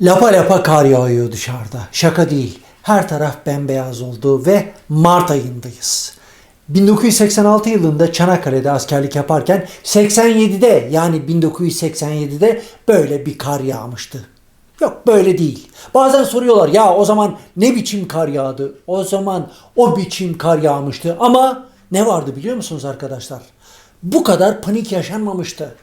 Lapa lapa kar yağıyor dışarıda. Şaka değil. Her taraf bembeyaz oldu ve Mart ayındayız. 1986 yılında Çanakkale'de askerlik yaparken 87'de yani 1987'de böyle bir kar yağmıştı. Yok böyle değil. Bazen soruyorlar ya o zaman ne biçim kar yağdı? O zaman o biçim kar yağmıştı. Ama ne vardı biliyor musunuz arkadaşlar? Bu kadar panik yaşanmamıştı.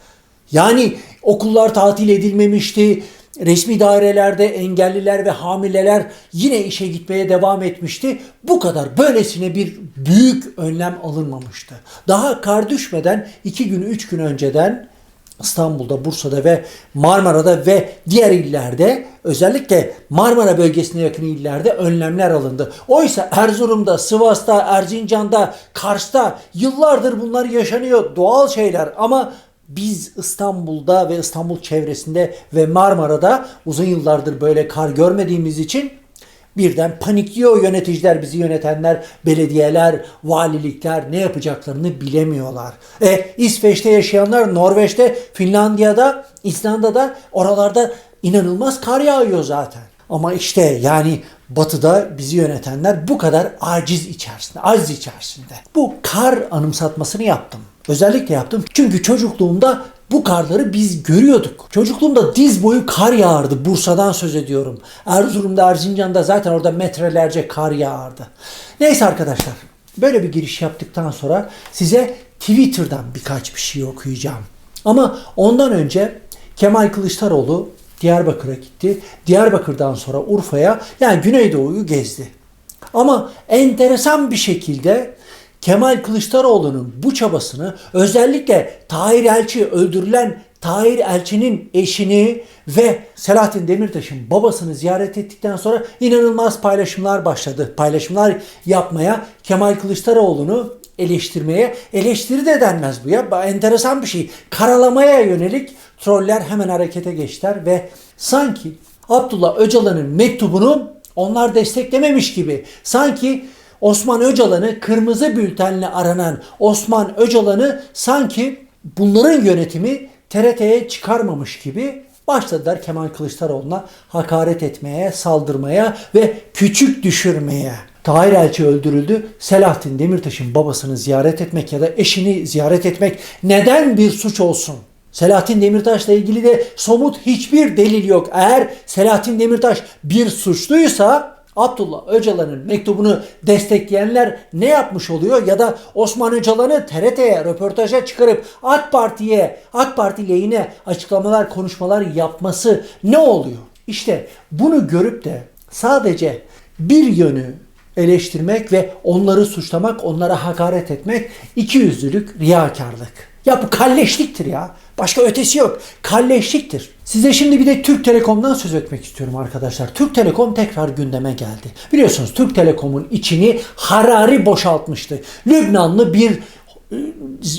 Yani okullar tatil edilmemişti. Resmi dairelerde engelliler ve hamileler yine işe gitmeye devam etmişti. Bu kadar böylesine bir büyük önlem alınmamıştı. Daha kar düşmeden iki gün, üç gün önceden İstanbul'da, Bursa'da ve Marmara'da ve diğer illerde özellikle Marmara bölgesine yakın illerde önlemler alındı. Oysa Erzurum'da, Sivas'ta, Erzincan'da, Kars'ta yıllardır bunlar yaşanıyor. Doğal şeyler ama biz İstanbul'da ve İstanbul çevresinde ve Marmara'da uzun yıllardır böyle kar görmediğimiz için birden panikliyor yöneticiler, bizi yönetenler, belediyeler, valilikler ne yapacaklarını bilemiyorlar. E, İsveç'te yaşayanlar, Norveç'te, Finlandiya'da, İslanda'da oralarda inanılmaz kar yağıyor zaten. Ama işte yani batıda bizi yönetenler bu kadar aciz içerisinde, aciz içerisinde. Bu kar anımsatmasını yaptım. Özellikle yaptım çünkü çocukluğumda bu karları biz görüyorduk. Çocukluğumda diz boyu kar yağardı. Bursa'dan söz ediyorum. Erzurum'da, Erzincan'da zaten orada metrelerce kar yağardı. Neyse arkadaşlar. Böyle bir giriş yaptıktan sonra size Twitter'dan birkaç bir şey okuyacağım. Ama ondan önce Kemal Kılıçdaroğlu Diyarbakır'a gitti. Diyarbakır'dan sonra Urfa'ya yani Güneydoğu'yu gezdi. Ama enteresan bir şekilde Kemal Kılıçdaroğlu'nun bu çabasını özellikle Tahir Elçi öldürülen Tahir Elçi'nin eşini ve Selahattin Demirtaş'ın babasını ziyaret ettikten sonra inanılmaz paylaşımlar başladı. Paylaşımlar yapmaya Kemal Kılıçdaroğlu'nu eleştirmeye, eleştiri de denmez bu ya. Enteresan bir şey. Karalamaya yönelik troller hemen harekete geçtiler ve sanki Abdullah Öcalan'ın mektubunu onlar desteklememiş gibi. Sanki Osman Öcalan'ı kırmızı bültenle aranan Osman Öcalan'ı sanki bunların yönetimi TRT'ye çıkarmamış gibi başladılar Kemal Kılıçdaroğlu'na hakaret etmeye, saldırmaya ve küçük düşürmeye. Tahir Elçi öldürüldü. Selahattin Demirtaş'ın babasını ziyaret etmek ya da eşini ziyaret etmek neden bir suç olsun? Selahattin Demirtaş'la ilgili de somut hiçbir delil yok. Eğer Selahattin Demirtaş bir suçluysa Abdullah Öcalan'ın mektubunu destekleyenler ne yapmış oluyor? Ya da Osman Öcalan'ı TRT'ye röportaja çıkarıp AK Parti'ye, AK Parti lehine açıklamalar, konuşmalar yapması ne oluyor? İşte bunu görüp de sadece bir yönü eleştirmek ve onları suçlamak, onlara hakaret etmek ikiyüzlülük, riyakarlık. Ya bu kalleşliktir ya. Başka ötesi yok. Kalleşliktir. Size şimdi bir de Türk Telekom'dan söz etmek istiyorum arkadaşlar. Türk Telekom tekrar gündeme geldi. Biliyorsunuz Türk Telekom'un içini harari boşaltmıştı. Lübnanlı bir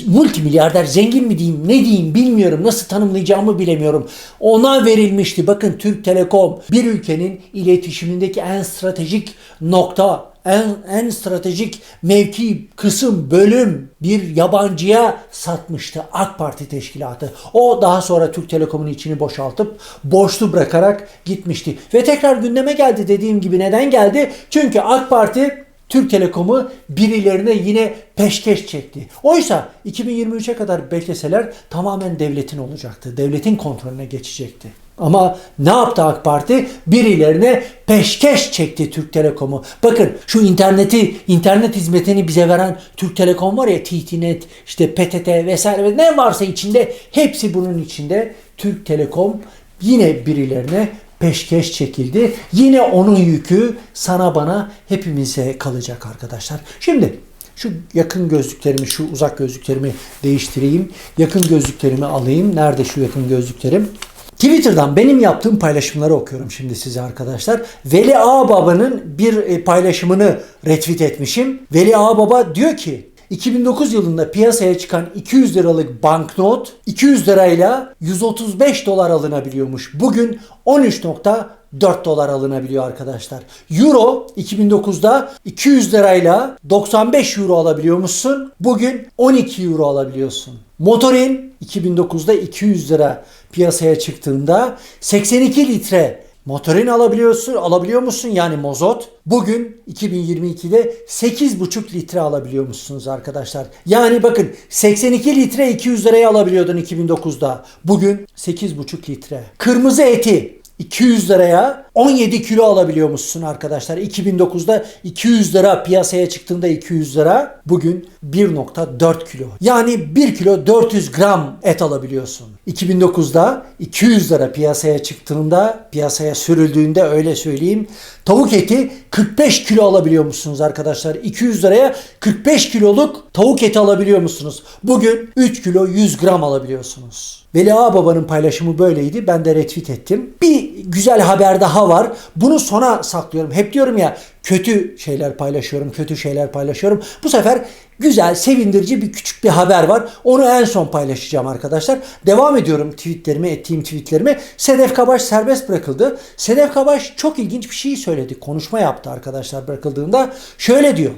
multimilyarder zengin mi diyeyim ne diyeyim bilmiyorum nasıl tanımlayacağımı bilemiyorum. Ona verilmişti. Bakın Türk Telekom bir ülkenin iletişimindeki en stratejik nokta en, en stratejik mevki, kısım, bölüm bir yabancıya satmıştı AK Parti teşkilatı. O daha sonra Türk Telekom'un içini boşaltıp borçlu bırakarak gitmişti. Ve tekrar gündeme geldi dediğim gibi neden geldi? Çünkü AK Parti Türk Telekom'u birilerine yine peşkeş çekti. Oysa 2023'e kadar bekleseler tamamen devletin olacaktı. Devletin kontrolüne geçecekti. Ama ne yaptı AK Parti? Birilerine peşkeş çekti Türk Telekom'u. Bakın şu interneti, internet hizmetini bize veren Türk Telekom var ya TTNet, işte PTT vesaire ne varsa içinde hepsi bunun içinde. Türk Telekom yine birilerine peşkeş çekildi. Yine onun yükü sana bana hepimize kalacak arkadaşlar. Şimdi şu yakın gözlüklerimi, şu uzak gözlüklerimi değiştireyim. Yakın gözlüklerimi alayım. Nerede şu yakın gözlüklerim? Twitter'dan benim yaptığım paylaşımları okuyorum şimdi size arkadaşlar. Veli Ağbaba'nın bir e, paylaşımını retweet etmişim. Veli Ağbaba diyor ki 2009 yılında piyasaya çıkan 200 liralık banknot 200 lirayla 135 dolar alınabiliyormuş. Bugün 13.4 dolar alınabiliyor arkadaşlar. Euro 2009'da 200 lirayla 95 euro alabiliyormuşsun. Bugün 12 euro alabiliyorsun. Motorin 2009'da 200 lira piyasaya çıktığında 82 litre Motorin alabiliyorsun, alabiliyor musun yani mozot? Bugün 2022'de 8,5 litre alabiliyor musunuz arkadaşlar? Yani bakın 82 litre 200 liraya alabiliyordun 2009'da. Bugün 8,5 litre. Kırmızı eti 200 liraya 17 kilo alabiliyormuşsun arkadaşlar. 2009'da 200 lira piyasaya çıktığında 200 lira bugün 1.4 kilo. Yani 1 kilo 400 gram et alabiliyorsun. 2009'da 200 lira piyasaya çıktığında piyasaya sürüldüğünde öyle söyleyeyim tavuk eti 45 kilo alabiliyor musunuz arkadaşlar? 200 liraya 45 kiloluk tavuk eti alabiliyor musunuz? Bugün 3 kilo 100 gram alabiliyorsunuz. Veli Ağababa'nın paylaşımı böyleydi. Ben de retweet ettim. Bir güzel haber daha var. Bunu sona saklıyorum. Hep diyorum ya kötü şeyler paylaşıyorum, kötü şeyler paylaşıyorum. Bu sefer güzel, sevindirici bir küçük bir haber var. Onu en son paylaşacağım arkadaşlar. Devam ediyorum tweetlerime, ettiğim tweetlerime. Sedef Kabaş serbest bırakıldı. Sedef Kabaş çok ilginç bir şey söyledi. Konuşma yaptı arkadaşlar bırakıldığında. Şöyle diyor.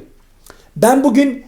Ben bugün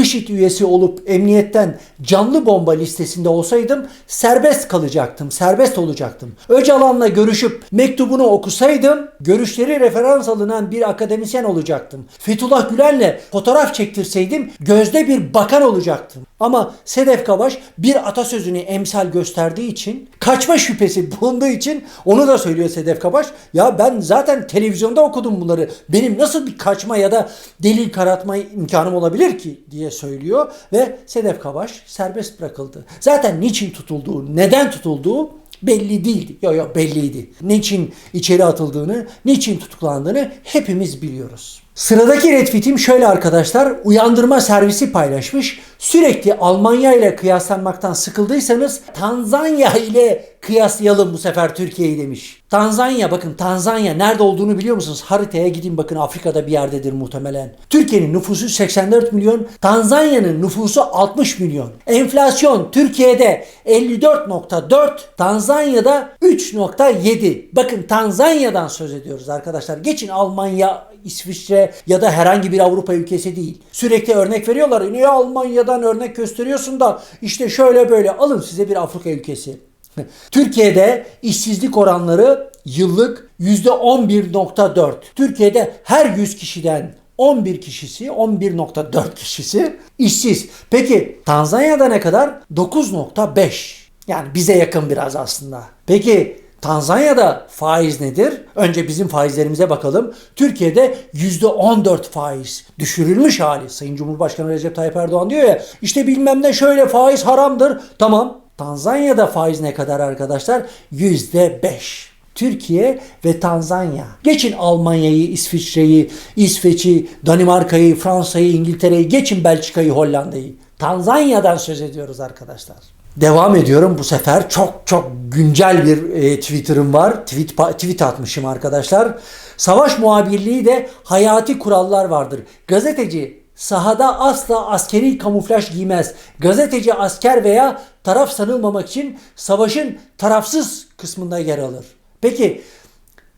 IŞİD üyesi olup emniyetten canlı bomba listesinde olsaydım serbest kalacaktım, serbest olacaktım. Öcalan'la görüşüp mektubunu okusaydım görüşleri referans alınan bir akademisyen olacaktım. Fethullah Gülen'le fotoğraf çektirseydim gözde bir bakan olacaktım. Ama Sedef Kabaş bir atasözünü emsal gösterdiği için kaçma şüphesi bulunduğu için onu da söylüyor Sedef Kabaş. Ya ben zaten televizyonda okudum bunları. Benim nasıl bir kaçma ya da delil karatma imkanım olabilir ki diye söylüyor ve Sedef Kabaş serbest bırakıldı. Zaten niçin tutulduğu, neden tutulduğu belli değildi. Yok yok belliydi. Niçin içeri atıldığını, niçin tutuklandığını hepimiz biliyoruz. Sıradaki retweetim şöyle arkadaşlar. Uyandırma servisi paylaşmış. Sürekli Almanya ile kıyaslanmaktan sıkıldıysanız Tanzanya ile kıyaslayalım bu sefer Türkiye'yi demiş. Tanzanya bakın Tanzanya nerede olduğunu biliyor musunuz? Haritaya gidin bakın Afrika'da bir yerdedir muhtemelen. Türkiye'nin nüfusu 84 milyon, Tanzanya'nın nüfusu 60 milyon. Enflasyon Türkiye'de 54.4, Tanzanya'da 3.7. Bakın Tanzanya'dan söz ediyoruz arkadaşlar. Geçin Almanya, İsviçre ya da herhangi bir Avrupa ülkesi değil. Sürekli örnek veriyorlar. Niye Almanya'dan örnek gösteriyorsun da işte şöyle böyle alın size bir Afrika ülkesi. Türkiye'de işsizlik oranları yıllık %11.4. Türkiye'de her 100 kişiden 11 kişisi, 11.4 kişisi işsiz. Peki Tanzanya'da ne kadar? 9.5. Yani bize yakın biraz aslında. Peki Tanzanya'da faiz nedir? Önce bizim faizlerimize bakalım. Türkiye'de %14 faiz düşürülmüş hali. Sayın Cumhurbaşkanı Recep Tayyip Erdoğan diyor ya işte bilmem ne şöyle faiz haramdır. Tamam Tanzanya'da faiz ne kadar arkadaşlar? %5. Türkiye ve Tanzanya. Geçin Almanya'yı, İsviçre'yi, İsveç'i, Danimarka'yı, Fransa'yı, İngiltere'yi, geçin Belçika'yı, Hollanda'yı. Tanzanya'dan söz ediyoruz arkadaşlar. Devam ediyorum bu sefer çok çok güncel bir e, Twitter'ım var. Tweet, tweet atmışım arkadaşlar. Savaş muhabirliği de hayati kurallar vardır. Gazeteci sahada asla askeri kamuflaj giymez. Gazeteci asker veya taraf sanılmamak için savaşın tarafsız kısmında yer alır. Peki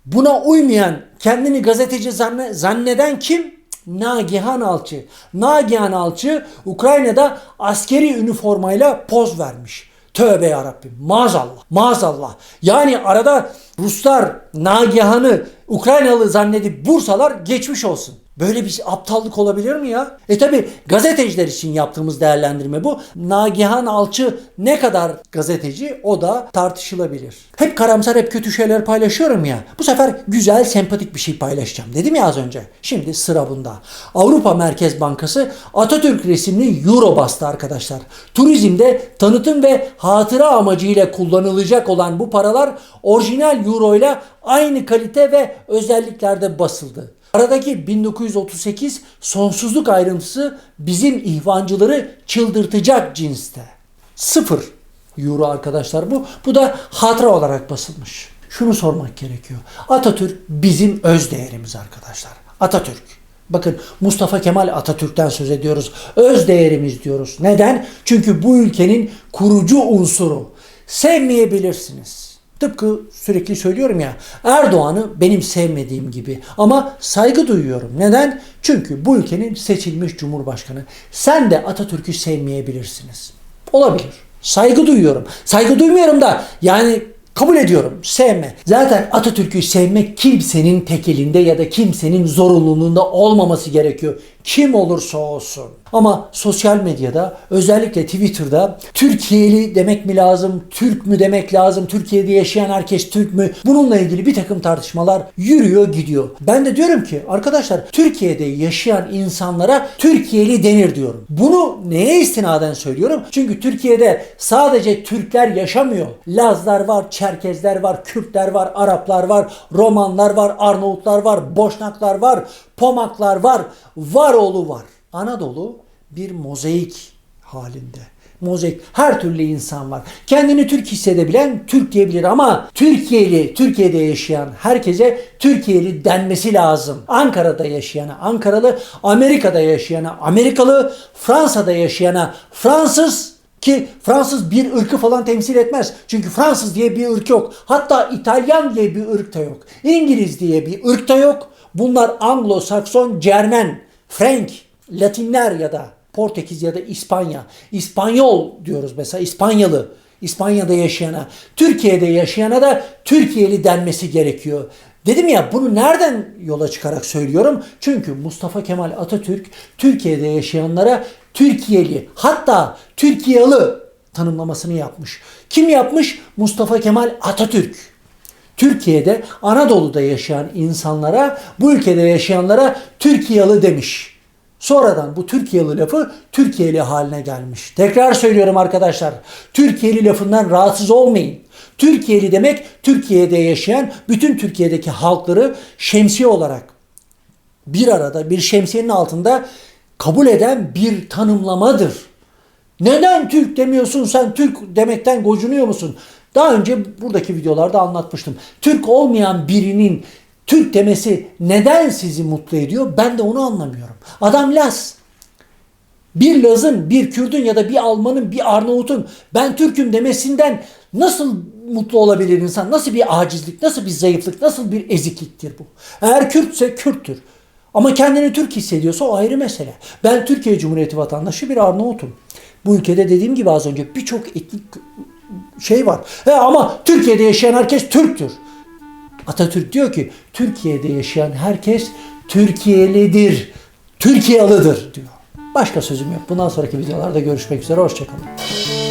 buna uymayan, kendini gazeteci zanne, zanneden kim? Nagihan Alçı. Nagihan Alçı Ukrayna'da askeri üniformayla poz vermiş. Tövbe yarabbim maazallah maazallah. Yani arada Ruslar Nagihan'ı Ukraynalı zannedip Bursalar geçmiş olsun. Böyle bir aptallık olabilir mi ya? E tabi gazeteciler için yaptığımız değerlendirme bu. Nagihan Alçı ne kadar gazeteci o da tartışılabilir. Hep karamsar hep kötü şeyler paylaşıyorum ya. Bu sefer güzel sempatik bir şey paylaşacağım dedim ya az önce. Şimdi sıra bunda. Avrupa Merkez Bankası Atatürk resimli euro bastı arkadaşlar. Turizmde tanıtım ve hatıra amacıyla kullanılacak olan bu paralar orijinal euro ile aynı kalite ve özelliklerde basıldı. Aradaki 1938 sonsuzluk ayrıntısı bizim ihvancıları çıldırtacak cinste. Sıfır euro arkadaşlar bu. Bu da hatıra olarak basılmış. Şunu sormak gerekiyor. Atatürk bizim öz değerimiz arkadaşlar. Atatürk. Bakın Mustafa Kemal Atatürk'ten söz ediyoruz. Öz değerimiz diyoruz. Neden? Çünkü bu ülkenin kurucu unsuru. Sevmeyebilirsiniz. Tıpkı sürekli söylüyorum ya Erdoğan'ı benim sevmediğim gibi ama saygı duyuyorum. Neden? Çünkü bu ülkenin seçilmiş cumhurbaşkanı. Sen de Atatürk'ü sevmeyebilirsiniz. Olabilir. Saygı duyuyorum. Saygı duymuyorum da yani Kabul ediyorum. Sevme. Zaten Atatürk'ü sevmek kimsenin tek elinde ya da kimsenin zorunluluğunda olmaması gerekiyor. Kim olursa olsun. Ama sosyal medyada özellikle Twitter'da Türkiye'li demek mi lazım, Türk mü demek lazım, Türkiye'de yaşayan herkes Türk mü? Bununla ilgili bir takım tartışmalar yürüyor gidiyor. Ben de diyorum ki arkadaşlar Türkiye'de yaşayan insanlara Türkiye'li denir diyorum. Bunu neye istinaden söylüyorum? Çünkü Türkiye'de sadece Türkler yaşamıyor. Lazlar var, Çerkezler var, Kürtler var, Araplar var, Romanlar var, Arnavutlar var, Boşnaklar var, Pomaklar var, Varoğlu var. Anadolu bir mozaik halinde. Mozaik. Her türlü insan var. Kendini Türk hissedebilen Türk diyebilir ama Türkiye'li, Türkiye'de yaşayan herkese Türkiye'li denmesi lazım. Ankara'da yaşayana Ankaralı, Amerika'da yaşayana Amerikalı, Fransa'da yaşayana Fransız ki Fransız bir ırkı falan temsil etmez. Çünkü Fransız diye bir ırk yok. Hatta İtalyan diye bir ırk da yok. İngiliz diye bir ırk da yok. Bunlar Anglo-Sakson, Cermen, Frank, Latinler ya da Portekiz ya da İspanya. İspanyol diyoruz mesela İspanyalı. İspanya'da yaşayana, Türkiye'de yaşayana da Türkiye'li denmesi gerekiyor. Dedim ya bunu nereden yola çıkarak söylüyorum? Çünkü Mustafa Kemal Atatürk Türkiye'de yaşayanlara Türkiye'li hatta Türkiye'li tanımlamasını yapmış. Kim yapmış? Mustafa Kemal Atatürk. Türkiye'de Anadolu'da yaşayan insanlara, bu ülkede yaşayanlara Türkiye'li demiş. Sonradan bu Türkiye'li lafı Türkiye'li haline gelmiş. Tekrar söylüyorum arkadaşlar. Türkiye'li lafından rahatsız olmayın. Türkiye'li demek Türkiye'de yaşayan bütün Türkiye'deki halkları şemsiye olarak bir arada bir şemsiyenin altında kabul eden bir tanımlamadır. Neden Türk demiyorsun sen Türk demekten gocunuyor musun? Daha önce buradaki videolarda anlatmıştım. Türk olmayan birinin Türk demesi neden sizi mutlu ediyor? Ben de onu anlamıyorum. Adam Laz. Bir Laz'ın, bir Kürdün ya da bir Alman'ın, bir Arnavut'un ben Türk'üm demesinden nasıl mutlu olabilir insan? Nasıl bir acizlik, nasıl bir zayıflık, nasıl bir ezikliktir bu? Eğer Kürtse Kürttür. Ama kendini Türk hissediyorsa o ayrı mesele. Ben Türkiye Cumhuriyeti vatandaşı bir Arnavut'um. Bu ülkede dediğim gibi az önce birçok etnik şey var. He, ama Türkiye'de yaşayan herkes Türktür. Atatürk diyor ki Türkiye'de yaşayan herkes Türkiye'lidir. Türkiye'lidir diyor. Başka sözüm yok. Bundan sonraki videolarda görüşmek üzere. Hoşçakalın.